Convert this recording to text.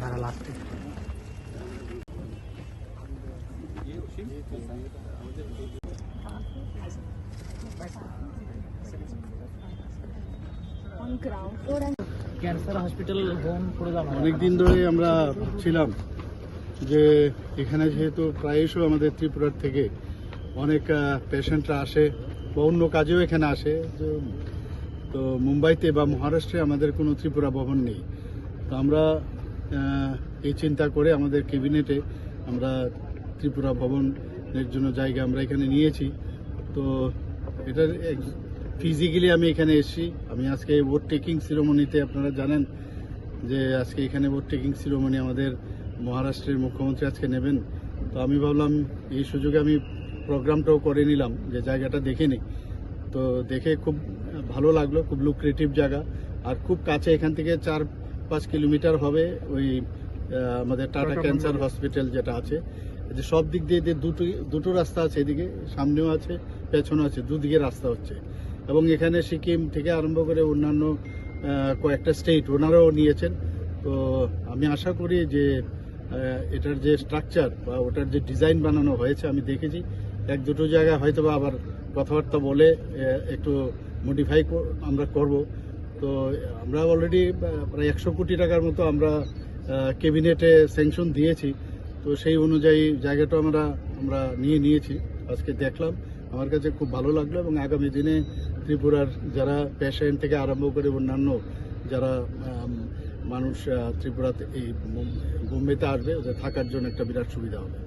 দাঁড়া লাস্টে on ground floor and cancer hospital home করে অনেক দিন ধরে আমরা ছিলাম যে এখানে যেহেতু প্রায়শই আমাদের ত্রিপুরার থেকে অনেক পেশেন্টরা আসে বা অন্য কাজেও এখানে আসে তো তো মুম্বাইতে বা মহারাষ্ট্রে আমাদের কোনো ত্রিপুরা ভবন নেই। তো আমরা এই চিন্তা করে আমাদের ক্যাবিনেটে আমরা ত্রিপুরা ভবনের জন্য জায়গা আমরা এখানে নিয়েছি। তো এটার ফিজিক্যালি আমি এখানে এসেছি। আমি আজকে ভোট টেকিং সিরোমনিতে আপনারা জানেন যে আজকে এখানে ভোট টেকিং সিরোমনি আমাদের মহারাষ্ট্রের মুখ্যমন্ত্রী আজকে নেবেন। তো আমি ভাবলাম এই সুযোগে আমি প্রোগ্রামটাও করে নিলাম যে জায়গাটা দেখে নিই। তো দেখে খুব ভালো লাগল, খুব লুক্রেটিভ জায়গা। আর খুব কাছে এখান থেকে চার পাঁচ কিলোমিটার হবে ওই আমাদের টাটা ক্যান্সার হসপিটাল যেটা আছে। যে সব দিক দিয়ে যে দুটো দুটো রাস্তা আছে এদিকে সামনেও আছে পেছনেও আছে দুদিকে রাস্তা হচ্ছে। এবং এখানে সিকিম থেকে আরম্ভ করে অন্যান্য কয়েকটা স্টেট ওনারাও নিয়েছেন। তো আমি আশা করি যে এটার যে স্ট্রাকচার বা ওটার যে ডিজাইন বানানো হয়েছে আমি দেখেছি। এক দুটো জায়গায় হয়তো আবার কথাবার্তা বলে একটু মডিফাই আমরা করব। তো আমরা অলরেডি প্রায় একশো কোটি টাকার মতো আমরা ক্যাবিনেটে স্যাংশন দিয়েছি। তো সেই অনুযায়ী জায়গাটা আমরা আমরা নিয়ে নিয়েছি, আজকে দেখলাম। আমার কাছে খুব ভালো লাগল এবং আগামী দিনে ত্রিপুরার যারা পেশেন্ট থেকে আরম্ভ করে অন্যান্য যারা মানুষ ত্রিপুরাতে এই বোম্বেতে আসবে, ওদের থাকার জন্য একটা বিরাট সুবিধা হবে।